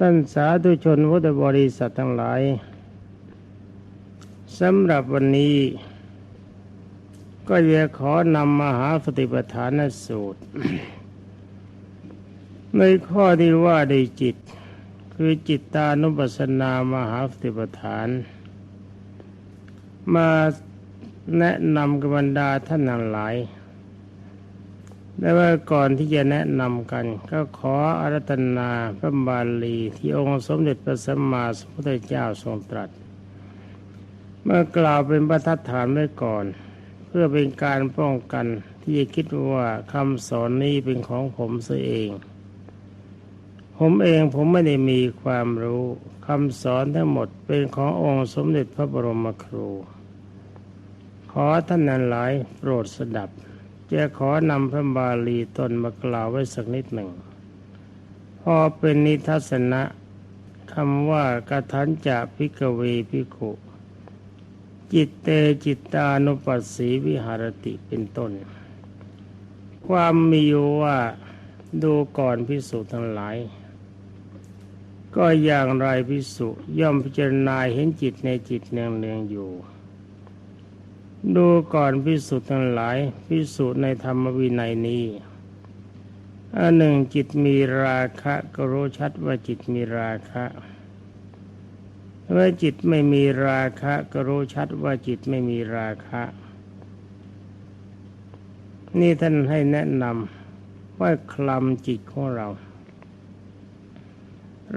ท่านสาธุชนพุทธบริษัททั้งหลายสำหรับวันนี้ ก็จะขอนำมหาสติปัฏฐานสูตร ในข้อที่ว่าในจิต คือจิตตานุปัสสนามหาสติปัฏฐาน มาแนะนำกับบรรดาท่านทั้งหลาย แต่ว่าก่อนที่จะแนะนำกัน ก็ขออารัตนาพระบาลีที่องค์สมเด็จพระสัมมาสัมพุทธเจ้าทรงตรัส เมื่อกล่าวเป็นประทัดฐานไว้ก่อน เพื่อเป็นการป้องกันที่จะคิดว่าคำสอนนี้เป็นของผมเสียเอง ผมเองผมไม่ได้มีความรู้คำสอนทั้งหมดเป็นขององค์สมเด็จพระบรมครู ขอท่านนั้นหลายโปรดสดับ จะขอนำพระบาลีตนมากล่าวไว้สักนิดหนึ่ง พอเป็นนิทัศนะคำว่ากทันจะพิกเวพิกุจิตเตจิตตานุปัสสีวิหารติเป็นต้น ความมีอยู่ว่าดูก่อนพิสุทั้งหลาย ก็อย่างไรพิสุย่อมพิจารณาเห็นจิตในจิตเนืองเนืองอยู่ ดูก่อนพิสุทั้งหลายพิสุในธรรมวินัยนี้อันหนึ่งจิตมีราคะก็รู้ชัดว่าจิตมีราคะเมื่อจิตไม่มีราคะก็รู้ชัดว่าจิตไม่มีราคะ นี่ท่านให้แนะนำว่าคลำจิตของเรา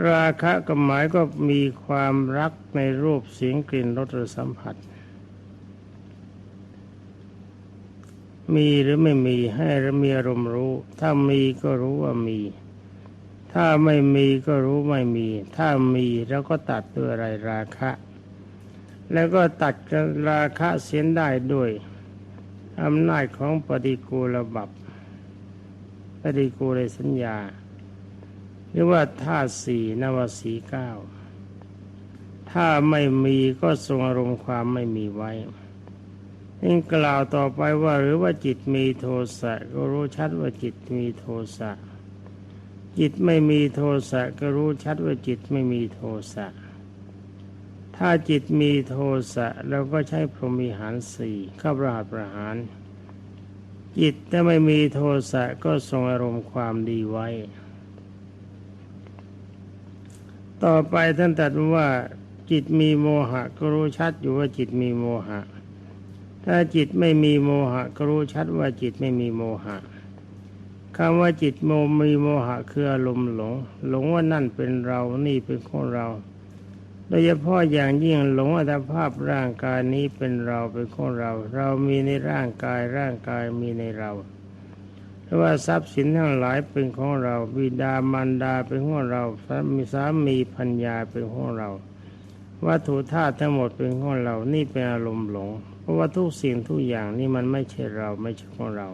ราคะก็หมายก็มีความรักในรูปเสียงกลิ่นรสสัมผัส มีหรือไม่มีให้มีอารมณ์รู้ ถ้ามีก็รู้ว่ามี ถ้าไม่มีก็รู้ไม่มี ถ้ามีแล้วก็ตัดด้วอะไรราคะ แล้วก็ตัดราคะเสียนได้ด้วยอำนาจของปฏิกูลบับปฏิกูลสัญญา หรือว่าธาตุสี่นวสีเก้าถ้าไม่มีก็ทรงอารมณ์ความไม่มีไว้ ยิ่งกล่าวต่อไปว่าหรือว่าจิตมีโทสะก็รู้ชัดว่าจิตมีโทสะจิตไม่มีโทสะก็รู้ชัดว่าจิตไม่มีโทสะถ้าจิตมีโทสะเราก็ใช้พรหมิหารสี่เข้าประหัตประหาร จิตถ้าไม่มีโทสะก็ทรงอารมณ์ความดีไว้ ต่อไปท่านตรัสว่าจิตมีโมหะก็รู้ชัดอยู่ว่าจิตมีโมหะ ถ้าจิตไม่มีโมหะก็รู้ชัดว่าจิตไม่มีโมหะคำว่าจิตโมมีโมหะคืออารมณ์หลง หลงว่านั่นเป็นเรานี่เป็นของเรา โดยเฉพาะอย่างยิ่งหลงอัตภาพร่างกายนี้เป็นเราเป็นของเรา เรามีในร่างกายร่างกายมีในเราหรือว่าทรัพย์สินทั้งหลายเป็นของเราบิดามารดาเป็นของเราสามีสามีพัญญาเป็นของเรา วัตถุธาตุทั้งหมดเป็นของเรานี่เป็นอารมณ์หลง ราะว่าทุกสิ่งทุกอย่างนี่มันไม่ใช่เราไม่ใช่ของเรา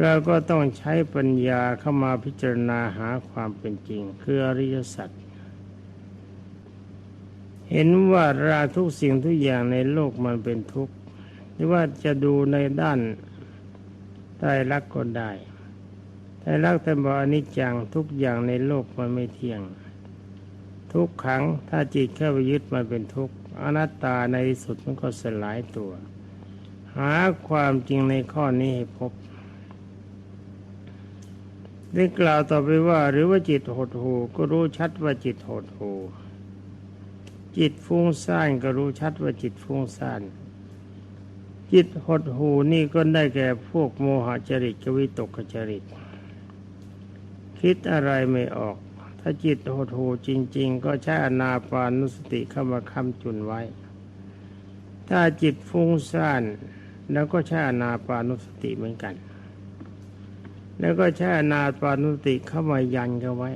เราก็ต้องใช้ปัญญาเข้ามาพิจารณาหาความเป็นจริง คืออริยสัจเห็นว่าราทุกสิ่งทุกอย่างในโลกมันเป็นทุกข์หรือว่าจะดูในด้านใต้รักก็ได้ใต้รักแต่บอกอนิจจังทุกอย่างในโลกมันไม่เที่ยง ทุกขังถ้าจิตเข้าไปยึดมันเป็นทุกข์ อนัตตาในสุดมันก็สลายตัว หาความจริงในข้อนี้ให้พบได้กล่าวต่อไปว่า หรือว่าจิตหดหูก็รู้ชัดว่าจิตหดหูจิตฟุ้งซ่านก็รู้ชัดว่าจิตฟุ้งซ่านจิตหดหูนี่ก็ได้แก่พวกโมหจริตกวิตกจริต คิดอะไรไม่ออก ถ้าจิตโหดหูจริง ๆ ก็ใช้อนาปานุสติเข้ามาค้ำจุนไว้ ถ้าจิตฟุ้งซ่านแล้วก็ใช้อนาปานุสติเหมือนกัน แล้วก็ใช้อนาปานุสติเข้ามายันกันไว้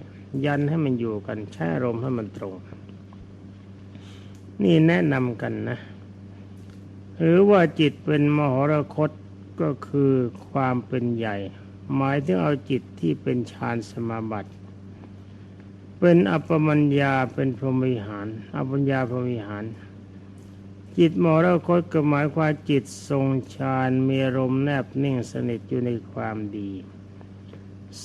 ยันให้มันอยู่กันใช้อารมณ์ให้มันตรง นี่แนะนำกันนะ หรือว่าจิตเป็นมหรคตก็คือความเป็นใหญ่ หมายถึงเอาจิตที่เป็นฌานสมาบัติ เป็นอัปมัญญาเป็นพรหมิหาร อัปมัญญาพรหมิหาร จิตมรคตก็หมายความจิตทรงฌานมีอารมณ์แนบนิ่งสนิทอยู่ในความดี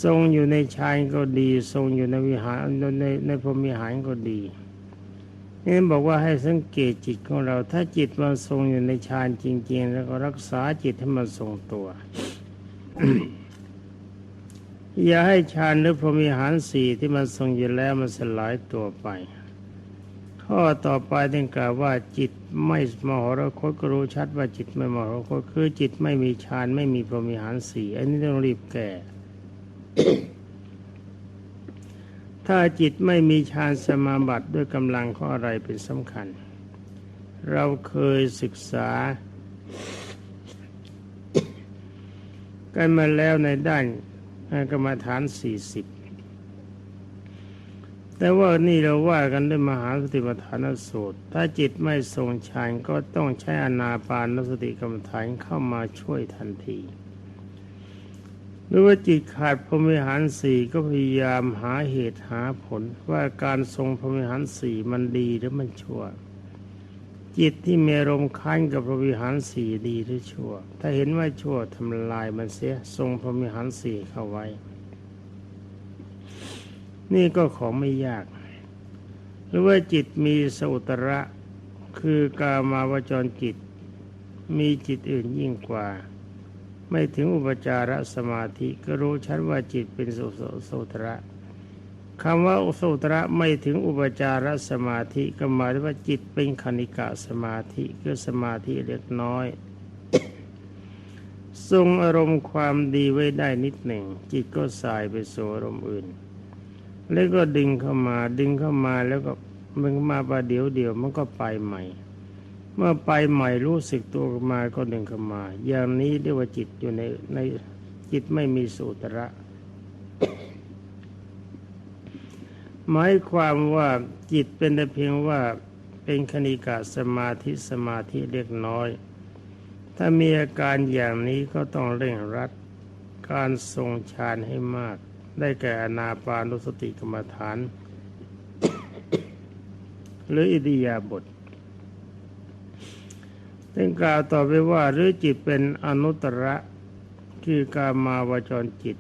ทรงอยู่ในฌานก็ดี ทรงอยู่ในวิหารในในในพรหมิหารก็ดีนี่บอกว่าให้สังเกตจิตของเรา ถ้าจิตมันทรงอยู่ในฌานจริง ๆ แล้วก็รักษาจิตให้มันทรงตัว อย่าให้ฌานหรือพรหมวิหารสี่ที่มันทรงอยู่แล้วมันสลายตัวไป ข้อต่อไปต้องกล่าวว่าจิตไม่มหรคตก็รู้ชัดว่าจิตไม่มหรคตคือจิตไม่มีฌานไม่มีพรหมวิหารสี่อันนี้ต้องรีบแก้ถ้าจิตไม่มีฌานสมาบัติด้วยกำลังข้ออะไรเป็นสำคัญ เราเคยศึกษากันมาแล้วในด้าน กรรมฐานสี่สิบแต่ว่านี่เราว่ากันด้วยมหาสติปัฏฐานสูตร ถ้าจิตไม่ทรงฌานก็ต้องใช้อนาปานสติกรรมฐานเข้ามาช่วยทันทีหรือว่าจิตขาดพรหมิหารสี่ก็พยายามหาเหตุหาผลว่าการทรงพรหมิหารสี่มันดีหรือมันชั่ว จิตที่มีรมค้านกับพรหมวิหารสี่ดีหรือชั่ว ถ้าเห็นว่าชั่วทำลายมันเสียทรงพรหมวิหารสี่เข้าไว้ นี่ก็ของไม่ยาก หรือว่าจิตมีสุตระคือกามาวจรจิต มีจิตอื่นยิ่งกว่า ไม่ถึงอุปจารสมาธิก็รู้ชัดว่าจิตเป็นสุสุตระ คำว่าอุสุตระไม่ถึงอุปจารสมาธิก็หมายถึงว่าจิตเป็นคณิกะสมาธิคือสมาธิเล็กน้อย ทรงอารมณ์ความดีไว้ได้นิดหนึ่ง จิตก็สายไปสู่อารมณ์อื่น แล้วก็ดึงเข้ามาดึงเข้ามาแล้วก็มันมาประเดี๋ยวเดียวมันก็ไปใหม่ เมื่อไปใหม่รู้สึกตัวมาก็ดึงเข้ามา อย่างนี้เรียกว่าจิตอยู่ในในจิตไม่มีสุตระ หมายความว่าจิตเป็นแต่เพียงว่าเป็นคณิกะสมาธิสมาธิเล็กน้อย ถ้ามีอาการอย่างนี้ก็ต้องเร่งรัดการทรงฌานให้มาก ได้แก่อนาปานุสติกรรมฐาน หรืออิริยาบถตึงกล่าวต่อไปว่าหรือจิตเป็นอนุตตระคือการมาวจรจิต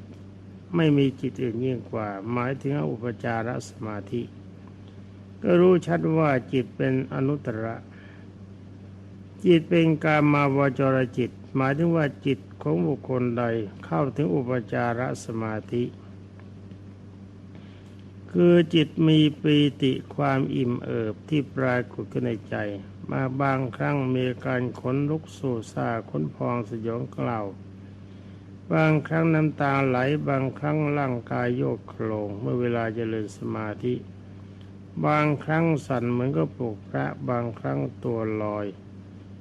ไม่มีจิตอื่นยิ่งกว่า หมายถึงอุปจารสมาธิ ก็รู้ชัดว่าจิตเป็นอนุตตระ จิตเป็นกามาวจรจิต หมายถึงว่าจิตของบุคคลใดเข้าถึงอุปจารสมาธิ คือจิตมีปีติความอิ่มเอิบที่ปรากฏขึ้นในใจ มาบางครั้งมีการขนลุกสู่ซาขนพองสยองกล่าว บางครั้งน้ำตาไหลบางครั้งร่างกายโยกโคลงเมื่อเวลาเจริญสมาธิ บางครั้งสั่นเหมือนกับปลุกพระบางครั้งตัวลอย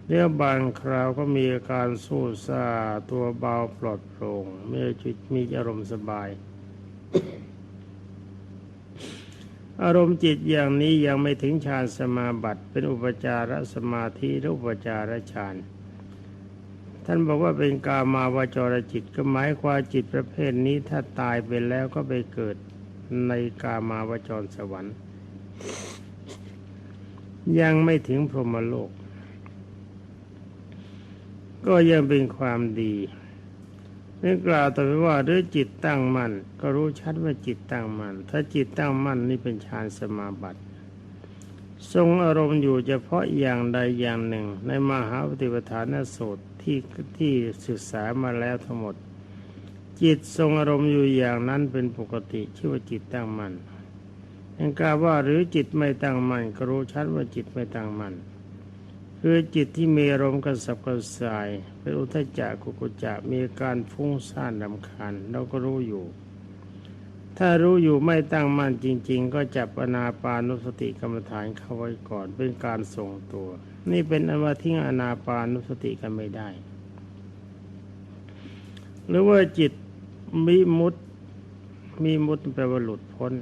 เรียบางคราวก็มีอาการสู้ซาตัวเบาปลอดโปร่งมีจิตมีอารมณ์สบาย อารมณ์จิตอย่างนี้ยังไม่ถึงฌานสมาบัติเป็นอุปจารสมาธิหรืออุปจารฌาน ท่านบอกว่าเป็นกามาวจรจิตก็หมายความจิตประเภทนี้ถ้าตายไปแล้วก็ไปเกิดในกามาวจรสวรรค์ ยังไม่ถึงพรหมโลก ก็ยังเป็นความดีนี่กล่าวต่อไปว่าหรือจิตตั้งมั่นก็รู้ชัดว่าจิตตั้งมั่นถ้าจิตตั้งมั่นนี่เป็นฌานสมาบัติทรงอารมณ์อยู่เฉพาะอย่างใดอย่างหนึ่ง ในมหาปฏิปทานสูตร ที่ที่ศึกษามาแล้วทั้งหมด จิตทรงอารมณ์อยู่อย่างนั้นเป็นปกติชื่อว่าจิตตั้งมั่นยังกล่าวว่าหรือจิตไม่ตั้งมั่นก็รู้ชัดว่าจิตไม่ตั้งมั่นคือจิตที่มีอารมณ์กระสับกระส่ายเป็นอุทจักกุกุจักมีการฟุ้งซ่านลำคาญเราก็รู้อยู่ ถ้ารู้อยู่ไม่ตั้งมั่นจริง ๆ ก็จับอนาปานุสติกรรมฐานเข้าไว้ก่อนเป็นการทรงตัว นี่เป็นอว่าทิ้งอนาปานุสติกันไม่ได้ หรือว่าจิตมีมุตมีมุตแปลว่าหลุดพ้น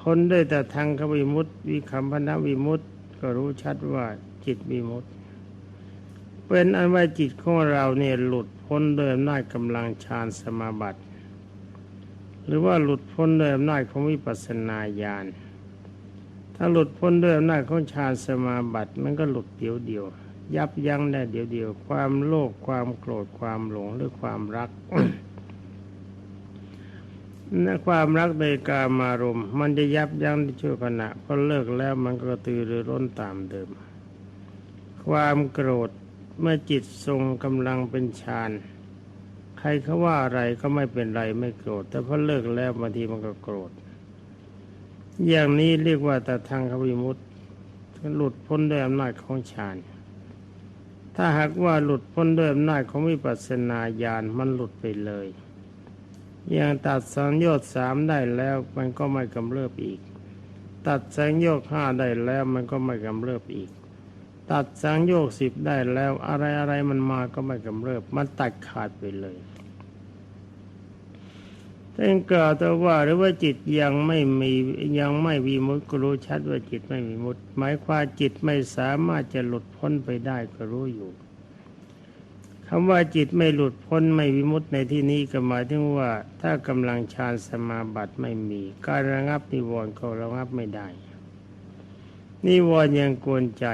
พ้นได้แต่ทางขวิมุตวิคัมพนาวิมุตก็รู้ชัดว่าจิตมีมุตเป็นอันว่าจิตของเราเนี่ยหลุดพ้นโดยอำนาจกำลังฌานสมาบัติ หรือว่าหลุดพ้นโดยอำนาจของวิปัสสนาญาณถ้าหลุดพ้นด้วยอำนาจของฌานสมาบัติมันก็หลุดเดียวเดียว ยับยั้งได้เดียวเดียว ความโลภความโกรธความหลงหรือความรักนะความรักในกามารมณ์มันจะยับยั้งในชั่วขณะพอเลิกแล้วมันก็ตือรือร้นตามเดิม ความโกรธเมื่อจิตทรงกำลังเป็นฌาน รเขาว่าอะไรก็ไม่เป็นไรไม่โกรธ แต่พอเลิกแล้วบางทีมันก็โกรธ อย่างนี้เรียกว่าแต่ทางขวิมุตติหลุดพ้นด้วยอำนาจของฌาน ถ้าหากว่าหลุดพ้นด้วยอำนาจของวิปัสสนาญาณมันหลุดไปเลยอย่างตัดสังโยชน์สามได้แล้วมันก็ไม่กำเริบอีก ตัดสังโยชน์ห้าได้แล้วมันก็ไม่กำเริบอีก ตัดสังโยชน์สิบได้แล้วอะไรอะไรมันมาก็ไม่กำเริบ มันตัดขาดไปเลย ท่านกล่าวแต่ว่าหรือว่าจิตยังไม่มียังไม่วีมุตก็รู้ชัดว่าจิตไม่มีมุตหมายความจิตไม่สามารถจะหลุดพ้นไปได้ก็รู้อยู่คำว่าจิตไม่หลุดพ้นไม่วิมุตในที่นี้ก็หมายถึงว่า ถ้ากำลังฌานสมาบัติไม่มี การระงับนิวรณ์ก็ระงับไม่ได้นิวรณ์ยังกวนใจ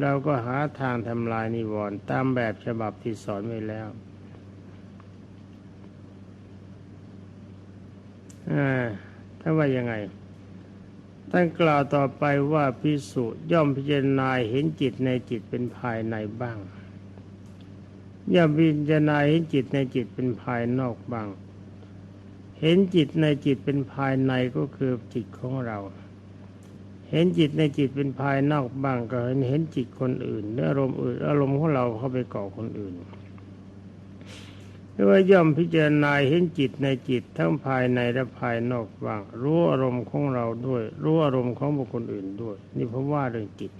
เราก็หาทางทำลายนิวรณ์ตามแบบฉบับที่สอนไว้แล้ว ถ้าว่ายังไง ท่านกล่าวต่อไปว่าพิสุย่อมพิจารณาเห็นจิตในจิตเป็นภายในบ้าง ย่อมพิจารณาเห็นจิตในจิตเป็นภายนอกบ้าง เห็นจิตในจิตเป็นภายในก็คือจิตของเรา เห็นจิตในจิตเป็นภายนอกบ้างก็เห็นเห็นจิตคนอื่นหรืออารมณ์อื่นอารมณ์ของเราเข้าไปก่อคนอื่น หรือว่าย่อมพิจารณาเห็นจิตในจิตทั้งภายในและภายนอกบ้าง รู้อารมณ์ของเราด้วย รู้อารมณ์ของบุคคลอื่นด้วย นี่เพราะว่าเรื่องจิต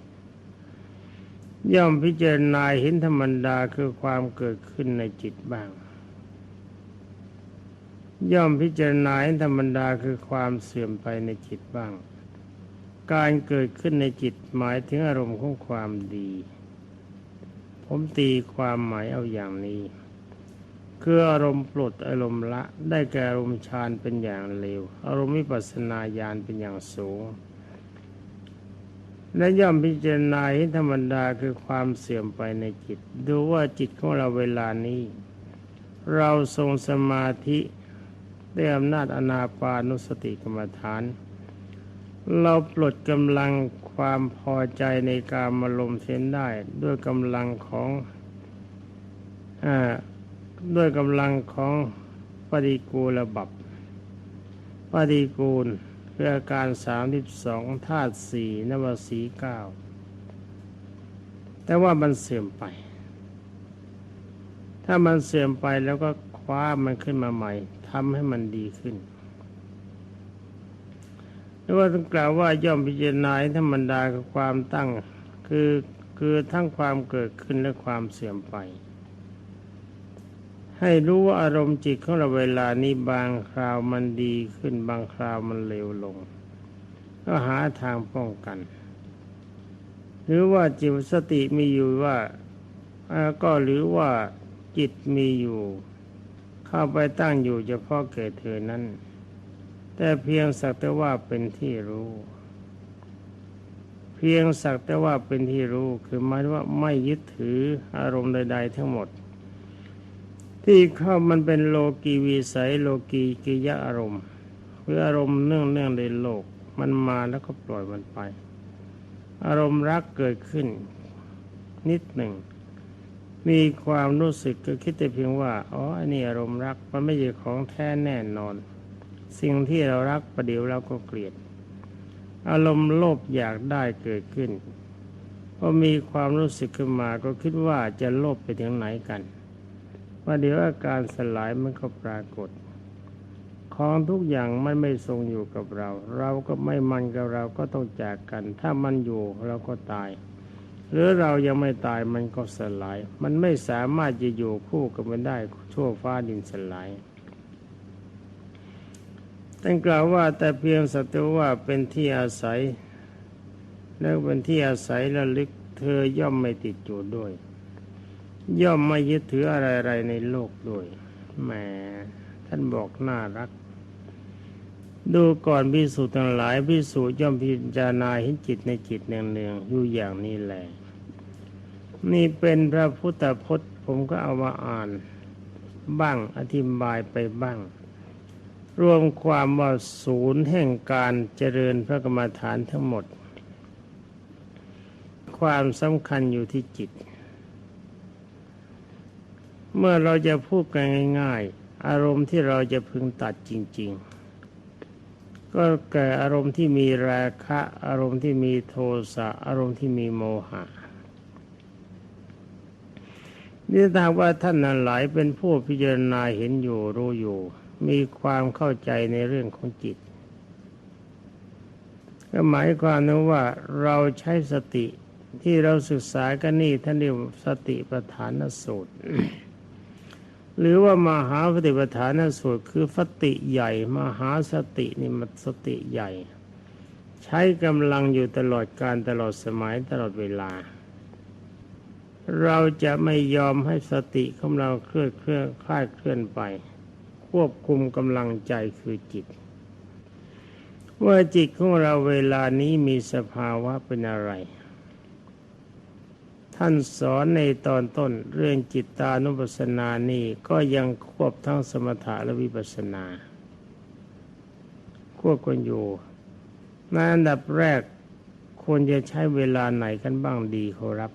ย่อมพิจารณาเห็นธรรมดาคือความเกิดขึ้นในจิตบ้าง ย่อมพิจารณาเห็นธรรมดาคือความเสื่อมไปในจิตบ้าง การเกิดขึ้นในจิตหมายถึงอารมณ์ของความดี ผมตีความหมายเอาอย่างนี้ คืออารมณ์ปลดอารมณ์ละได้แก่อารมณ์ฌานเป็นอย่างเลวอารมณ์วิปัสสนาญาณเป็นอย่างสูง และย่อมพิจารณาเห็นธรรมดาคือความเสื่อมไปในจิต ดูว่าจิตของเราเวลานี้ เราทรงสมาธิด้วยอำนาจอนาปานุสติกรรมฐาน เราปลดกำลังความพอใจในการมาลมเส้นได้ด้วยกำลังของอ่า ด้วยกำลังของปฏิกูลบับปฏิกูลคืออการสามสิบสองธาตุสี่นวสีเก้าแต่ว่ามันเสื่อมไป ถ้ามันเสื่อมไปแล้วก็คว้ามันขึ้นมาใหม่ทำให้มันดีขึ้นหรือว่าต้องกล่าวว่าย่อมพิจารณาธรรมดากับความตั้ง คือคือทั้งความเกิดขึ้นและความเสื่อมไป ให้รู้ว่าอารมณ์จิตของเราเวลานี้บางคราวมันดีขึ้นบางคราวมันเลวลง ก็หาทางป้องกัน หรือว่าจิตสติมีอยู่ว่าก็หรือว่าจิตมีอยู่ เข้าไปตั้งอยู่เฉพาะเกิดเธอนั้น แต่เพียงสักแต่ว่าเป็นที่รู้ เพียงสักแต่ว่าเป็นที่รู้คือหมายว่าไม่ยึดถืออารมณ์ใด ๆ ทั้งหมด ที่เข้ามันเป็นโลกีวิสัยโลกีกิยะอารมณ์คืออารมณ์เนื่องเนื่องในโลกมันมาแล้วก็ปล่อยมันไป อารมณ์รักเกิดขึ้น นิดหนึ่ง มีความรู้สึกก็คิดแต่เพียงว่าอ๋ออันนี้อารมณ์รักมันไม่ใช่ของแท้แน่นอน สิ่งที่เรารักประเดี๋ยวเราก็เกลียด อารมณ์โลภอยากได้เกิดขึ้นพอมีความรู้สึกขึ้นมาก็คิดว่าจะโลภไปถึงไหนกัน ว่าเดี๋ยวอาการสลายมันก็ปรากฏ ของทุกอย่างมันไม่ทรงอยู่กับเรา เราก็ไม่มันกับเราก็ต้องจากกัน ถ้ามันอยู่เราก็ตาย หรือเรายังไม่ตายมันก็สลาย มันไม่สามารถจะอยู่คู่กันมันได้ชั่วฟ้าดินสลายตั้งกล่าวว่าแต่เพียงสัตว์ว่าเป็นที่อาศัย แล้วเป็นที่อาศัยระลึกเธอย่อมไม่ติดอยู่ด้วย ย่อมไม่ยึดถืออะไรๆในโลกด้วยแหมท่านบอกน่ารัก ดูก่อนพิสูจน์ทั้งหลายพิสูจน์ย่อมพิจารณาเห็นจิตในจิตเนืองๆอยู่อย่างนี้แหละนี่เป็นพระพุทธพจน์ ผมก็เอามาอ่าน บ้างอธิบายไปบ้าง รวมความว่าศูนย์แห่งการเจริญพระกรรมฐานทั้งหมด ความสำคัญอยู่ที่จิต เมื่อเราจะพูดกันง่าย ๆ อารมณ์ที่เราจะพึงตัดจริง ๆ ก็แก่อารมณ์ที่มีราคะ อารมณ์ที่มีโทสะอารมณ์ที่มีโมหะนี่ถ้าว่าท่านนั้นหลายเป็นผู้พิจารณาเห็นอยู่รู้อยู่ มีความเข้าใจในเรื่องของจิต ก็หมายความนึงว่าเราใช้สติที่เราศึกษากันนี่ท่านเรียกสติปัฏฐานสูตร หรือว่ามหาปฏิปทานสูตรคือฟติใหญ่ มหาสตินี่มันสติใหญ่ ใช้กำลังอยู่ตลอดการตลอดสมัยตลอดเวลา เราจะไม่ยอมให้สติของเราเคลื่อนเคลื่อนคลาดเคลื่อนไป ควบคุมกำลังใจคือจิต ว่าจิตของเราเวลานี้มีสภาวะเป็นอะไร ท่านสอนในตอนต้นเรื่องจิตตานุปัสสนานี่ก็ยังควบทั้งสมถะและวิปัสสนา ควบกันอยู่ในอันดับแรกควรจะใช้เวลาไหนกันบ้างดีครับ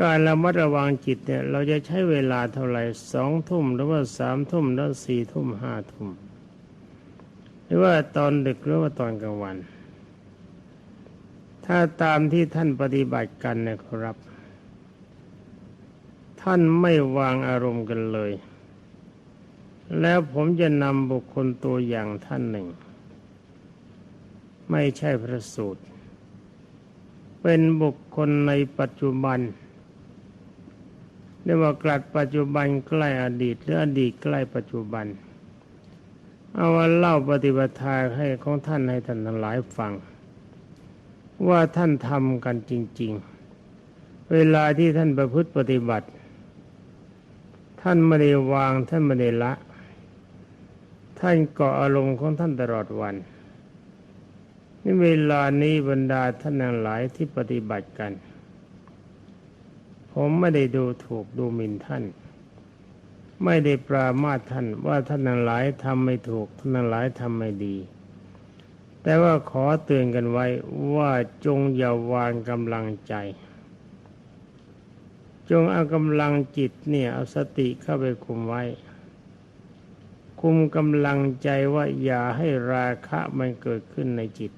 การระมัดระวังจิตเนี่ย เราจะใช้เวลาเท่าไหร่สองทุ่มหรือว่าสามทุ่มแล้วสี่ทุ่มห้าทุ่มหรือว่าตอนดึกหรือว่าตอนกลางวัน ถ้าตามที่ท่านปฏิบัติกันนะครับ ท่านไม่วางอารมณ์กันเลย แล้วผมจะนำบุคคลตัวอย่างท่านหนึ่ง ไม่ใช่พระสูตร เป็นบุคคลในปัจจุบันเรียกว่ากลัดปัจจุบันใกล้อดีตหรืออดีตใกล้ปัจจุบัน เอาว่าเล่าปฏิบัติทาให้ของท่านให้ท่านทั้งหลายฟัง ว่าท่านทำกันจริง ๆ เวลาที่ท่านประพฤติปฏิบัติ ท่านไม่ได้วางท่านไม่ได้ละ ท่านเกาะอารมณ์ของท่านตลอดวันนี่เวลานี้บรรดาท่านทั้งหลายที่ปฏิบัติกัน ผมไม่ได้ดูถูกดูหมิ่นท่าน ไม่ได้ปรามาทท่านว่าท่านทั้งหลายทำไม่ถูกท่านทั้งหลายทำไม่ดี แต่ว่าขอเตือนกันไว้ว่าจงอย่าวางกำลังใจ จงเอากำลังจิตเนี่ยเอาสติเข้าไปคุมไว้ คุมกำลังใจว่าอย่าให้ราคะมันเกิดขึ้นในจิต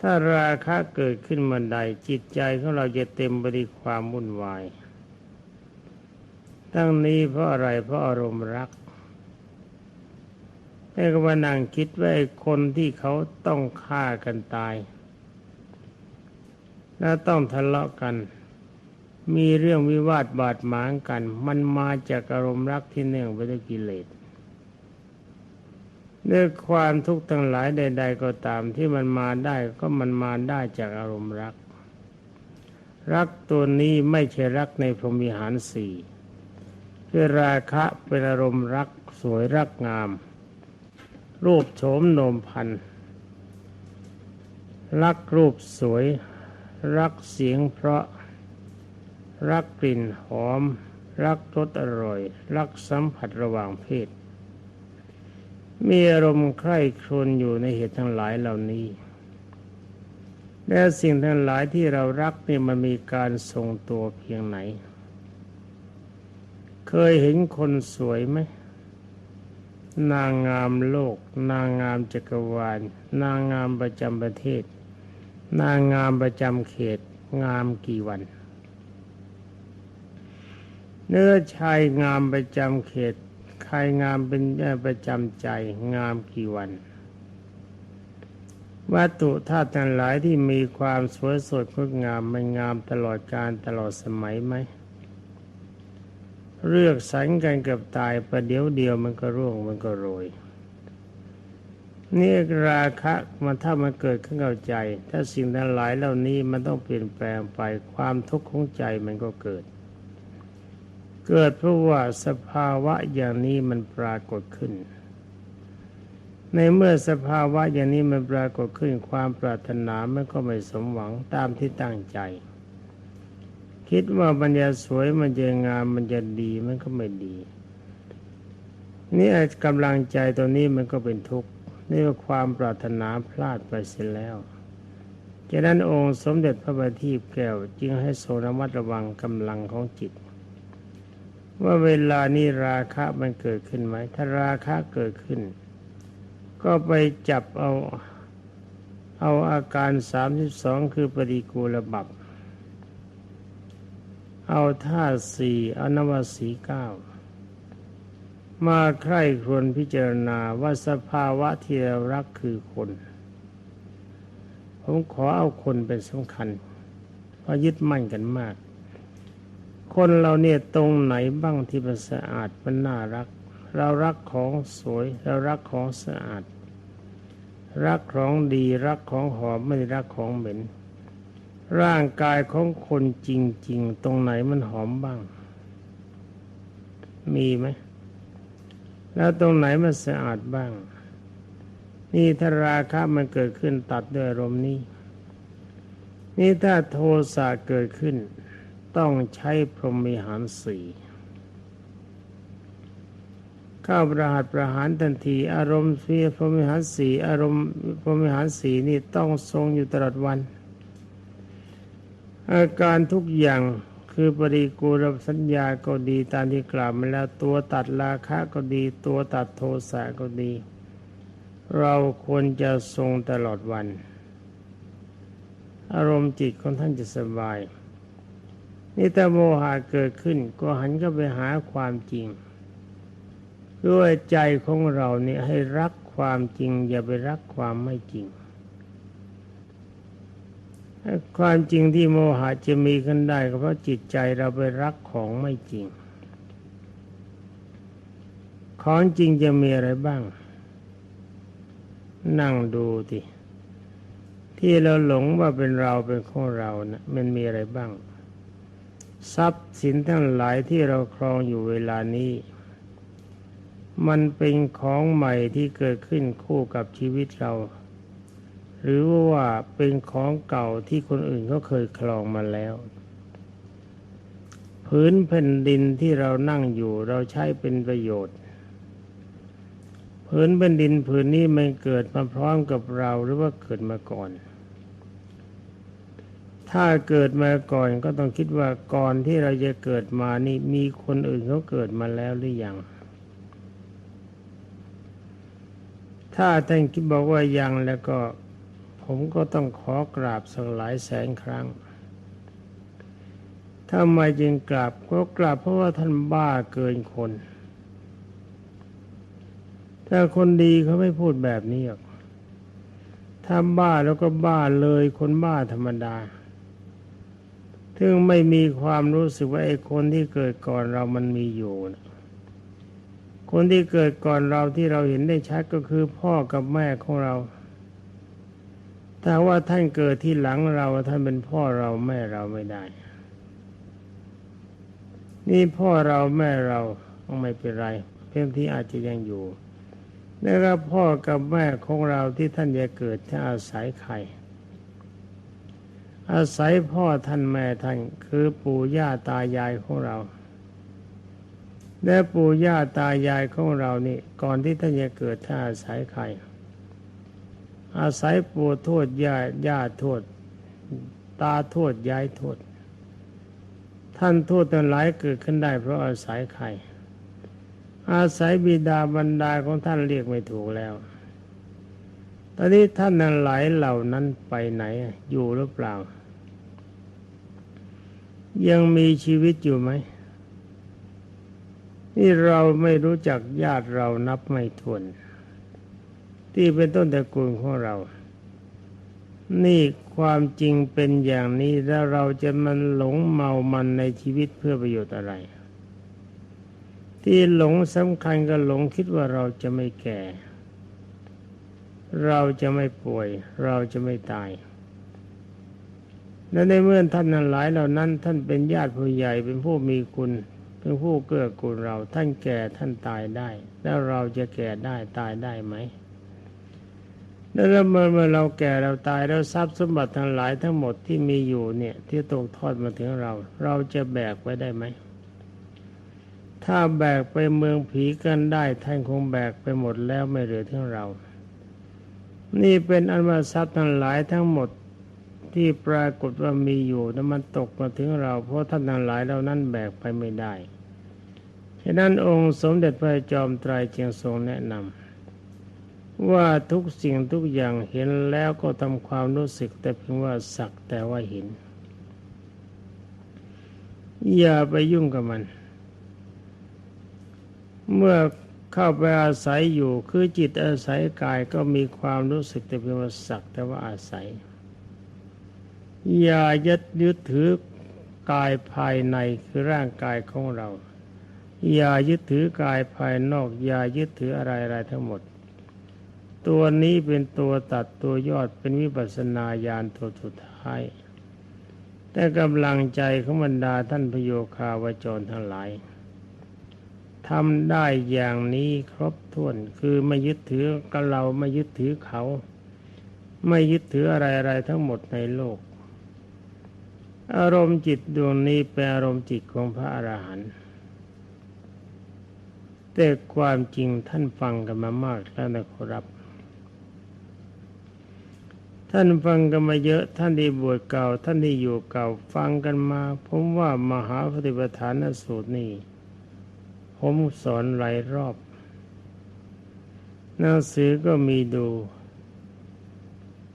ถ้าราคะเกิดขึ้นมันใดจิตใจของเราจะเต็มไปด้วยความวุ่นวาย ตั้งนี้เพราะอะไรเพราะอารมณ์รัก แต่ก็มานั่งคิดว่าคนที่เขาต้องฆ่ากันตาย แล้วต้องทะเลาะกัน มีเรื่องวิวาทบาดหมางกัน มันมาจากอารมณ์รักที่เนื่องไปด้วยกิเลสเรื่องความทุกข์ทั้งหลายใด ๆ ก็ตามที่มันมาได้ก็มันมาได้จากอารมณ์รัก รักตัวนี้ไม่ใช่รักในพรหมิหารสี่คือราคะเป็นอารมณ์รักสวยรักงาม รูปโฉมโนมพัน รักรูปสวย รักเสียงเพราะ รักกลิ่นหอม รักรสอร่อย รักสัมผัสระหว่างเพศ มีอารมณ์ใคร่ครวญอยู่ในเหตุทั้งหลายเหล่านี้ และสิ่งทั้งหลายที่เรารักนี่มันมีการทรงตัวเพียงไหน เคยเห็นคนสวยไหม นางงามโลก นางงามจักรวาล นางงามประจำประเทศ นางงามประจำเขต งามกี่วัน เนื้อชายงามประจำเขตใครงามเป็นประจำใจ งามกี่วัน วัตถุธาตุทั้งหลายที่มีความสวยสดงดงามมันงามตลอดการตลอดสมัยไหม เลือกสรรกันกับตายประเดี๋ยวเดียวมันก็ร่วงมันก็โรยนี่ราคะมันถ้ามันเกิดขึ้นกับใจ ถ้าสิ่งทั้งหลายเหล่านี้มันต้องเปลี่ยนแปลงไปความทุกข์ของใจมันก็เกิด เกิดเพราะว่าสภาวะอย่างนี้มันปรากฏขึ้น ในเมื่อสภาวะอย่างนี้มันปรากฏขึ้นความปรารถนามันก็ไม่สมหวังตามที่ตั้งใจ คิดว่ามันจะสวยมันจะงามมันจะดีมันก็ไม่ดี นี่กำลังใจตัวนี้มันก็เป็นทุกข์นี่ว่าความปรารถนาพลาดไปเสียแล้วฉะนั้นองค์สมเด็จพระบัณฑิตแก้วจึงให้โสระมัดระวังกำลังของจิต ว่าเวลานี้ราคะมันเกิดขึ้นไหม ถ้าราคะเกิดขึ้น ก็ไปจับเอาเอาอาการสามสิบสองคือปฏิกูลบับ เอาท่าสี่อนวสีเก้ามาใคร่ครวญพิจารณาว่าสภาวะที่เรารักคือคน ผมขอเอาคนเป็นสำคัญ เพราะยึดมั่นกันมาก คนเราเนี่ยตรงไหนบ้างที่มันสะอาดมันน่ารัก เรารักของสวย เรารักของสะอาด รักของดีรักของหอมไม่รักของเหม็น ร่างกายของคนจริง ๆ ตรงไหนมันหอมบ้าง มีไหม แล้วตรงไหนมันสะอาดบ้าง นี่ถ้าราคะมันเกิดขึ้นตัดด้วยอารมณ์นี้ นี่ถ้าโทสะเกิดขึ้น ต้องใช้พรหมิหารสี่ข้าประหัตประหารทันที อารมณ์เสียพรหมิหารสีอารมณ์พรหมิหารสีนี่ต้องทรงอยู่ตลอดวัน อาการทุกอย่างคือปริกูลสัญญาก็ดีตามที่กล่าวมาแล้วตัวตัดราคะก็ดี ตัวตัดโทสะก็ดี เราควรจะทรงตลอดวัน อารมณ์จิตของท่านจะสบายนี่ถ้าโมหะเกิดขึ้นก็หันก็ไปหาความจริงด้วยใจของเราเนี่ยให้รักความจริง อย่าไปรักความไม่จริง ความจริงที่โมหะจะมีขึ้นได้ก็เพราะจิตใจเราไปรักของไม่จริง ของจริงจะมีอะไรบ้าง นั่งดูทีที่เราหลงว่าเป็นเราเป็นของเรานะมันมีอะไรบ้าง ทรัพย์สินทั้งหลายที่เราครองอยู่เวลานี้ มันเป็นของใหม่ที่เกิดขึ้นคู่กับชีวิตเรา หรือว่าเป็นของเก่าที่คนอื่นเขาเคยครองมาแล้ว พื้นแผ่นดินที่เรานั่งอยู่เราใช้เป็นประโยชน์ พื้นแผ่นดินผืนนี้มันเกิดมาพร้อมกับเราหรือว่าเกิดมาก่อน ถ้าเกิดมาก่อนก็ต้องคิดว่าก่อนที่เราจะเกิดมานี่มีคนอื่นเขาเกิดมาแล้วหรือยังถ้าท่านคิดบอกว่ายังแล้วก็ ผมก็ต้องขอกราบสักหลายแสนครั้งทำไมจึงกราบก็กราบเพราะว่าท่านบ้าเกินคน ถ้าคนดีเขาไม่พูดแบบนี้หรอกถ้าบ้าแล้วก็บ้าเลยคนบ้าธรรมดาถึงไม่มีความรู้สึกว่าไอ้คนที่เกิดก่อนเรามันมีอยู่นะคนที่เกิดก่อนเราที่เราเห็นได้ชัดก็คือพ่อกับแม่ของเรา ถ้าว่าท่านเกิดที่หลังเราท่านเป็นพ่อเราแม่เราไม่ได้ นี่พ่อเราแม่เราไม่เป็นไร เพียงที่อาจจะยังอยู่แล้วก็พ่อกับแม่ของเราที่ท่านจะเกิดถ้าอาศัยใคร อาศัยพ่อท่านแม่ท่านคือปู่ย่าตายายของเรา และปู่ย่าตายายของเรานี่ ก่อนที่ท่านจะเกิดถ้าอาศัยใคร อาศัยปู่โทษย่าย่าโทษ ตาโทษยายโทษ ท่านโทษทั้งหลายเกิดขึ้นได้เพราะอาศัยใคร อาศัยบิดาบรรดาของท่านเรียกไม่ถูกแล้ว ตอนนี้ท่านนั้นหลายเหล่านั้นไปไหนอยู่หรือเปล่า ยังมีชีวิตอยู่ไหมนี่เราไม่รู้จักญาติเรานับไม่ถ้วน ที่เป็นต้นตระกูลของเรา นี่ความจริงเป็นอย่างนี้แล้วเราจะมันหลงเมามันในชีวิตเพื่อประโยชน์อะไร ที่หลงสำคัญก็หลงคิดว่าเราจะไม่แก่ เราจะไม่ป่วย เราจะไม่ตายและในเมื่อท่านนั้นหลายเหล่านั้น ท่านเป็นญาติผู้ใหญ่เป็นผู้มีคุณเป็นผู้เกื้อกูลเราท่านแก่ท่านตายได้ แล้วเราจะแก่ได้ตายได้ไหม แล้วเมื่อเมื่อเราแก่เราตายแล้วทรัพย์สมบัติทั้งหลายทั้งหมดที่มีอยู่เนี่ย ที่ตกทอดมาถึงเรา เราจะแบกไว้ได้ไหม ถ้าแบกไปเมืองผีกันได้ท่านคงแบกไปหมดแล้วไม่เหลือถึงเรา นี่เป็นอันว่าทรัพย์ทั้งหลายทั้งหมดที่ปรากฏว่ามีอยู่นั้นมันตกมาถึงเรา เพราะท่านทั้งหลายเหล่านั้นแบกไปไม่ได้ ฉะนั้นองค์สมเด็จพระจอมไตรจึงทรงแนะนำ ว่าทุกสิ่งทุกอย่างเห็นแล้วก็ทำความรู้สึกแต่เพียงว่าสักแต่ว่าเห็น อย่าไปยุ่งกับมัน เมื่อเข้าไปอาศัยอยู่คือจิตอาศัยกายก็มีความรู้สึกแต่เพียงว่าสักแต่ว่าอาศัย อย่ายึดยึดถือกายภายในคือร่างกายของเรา อย่ายึดถือกายภายนอก อย่ายึดถืออะไรอะไรทั้งหมด ตัวนี้เป็นตัวตัดตัวยอดเป็นวิปัสนาญาณตัวสุดท้าย แต่กำลังใจของบรรดาท่านพโยคาวจรทั้งหลายทำได้อย่างนี้ครบถ้วนคือไม่ยึดถือกับเราไม่ยึดถือเขา ไม่ยึดถืออะไรอะไรทั้งหมดในโลก อารมณ์จิตดวงนี้เป็นอารมณ์จิตของพระอรหันต์แต่ความจริงท่านฟังกันมามากแล้วนะครับ ท่านฟังกันมาเยอะท่านที่บวชเก่า ท่านที่อยู่เก่าฟังกันมา ผมว่ามหาปฏิปทานสูตรนี้ผมสอนหลายรอบ หนังสือก็มีดู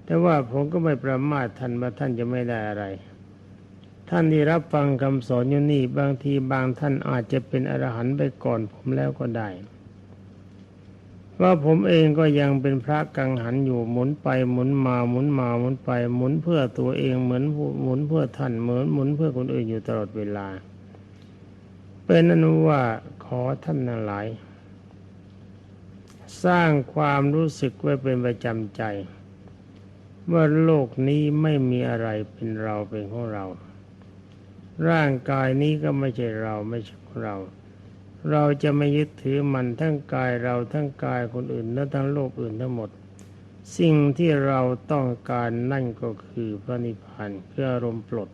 แต่ว่าผมก็ไม่ประมาทท่านว่าท่านจะไม่ได้อะไร ท่านที่รับฟังคำสอนอยู่นี่ บางทีบางท่านอาจจะเป็นอรหันต์ไปก่อนผมแล้วก็ได้ ว่าผมเองก็ยังเป็นพระกังหันอยู่หมุนไปหมุนมาหมุนมาหมุนไปหมุนเพื่อตัวเองเหมือนหมุนเพื่อท่านเหมือนหมุนเพื่อคนอื่นอยู่ตลอดเวลา เป็นอนุว่าขอท่านทั้งหลาย สร้างความรู้สึกไว้เป็นประจำใจ ว่าโลกนี้ไม่มีอะไรเป็นเราเป็นของเรา ร่างกายนี้ก็ไม่ใช่เราไม่ใช่ของเรา เราจะไม่ยึดถือมันทั้งกายเราทั้งกายคนอื่นและทั้งโลกอื่นทั้งหมด สิ่งที่เราต้องการนั่นก็คือพระนิพพานคืออารมณ์ปลด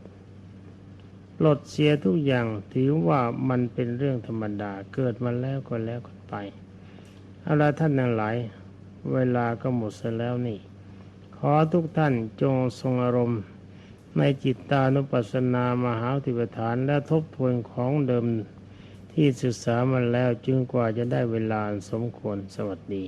ปลดเสียทุกอย่างถือว่ามันเป็นเรื่องธรรมดาเกิดมาแล้วก็แล้วกันไปเอาละท่านทั้งหลาย เวลาก็หมดเสียแล้วนี่ ขอทุกท่านจงทรงอารมณ์ในจิตตานุปัสสนามหาธิปฐานและทบทวนของเดิม ที่ศึกษามาแล้วจึงกว่าจะได้เวลาสมควรสวัสดี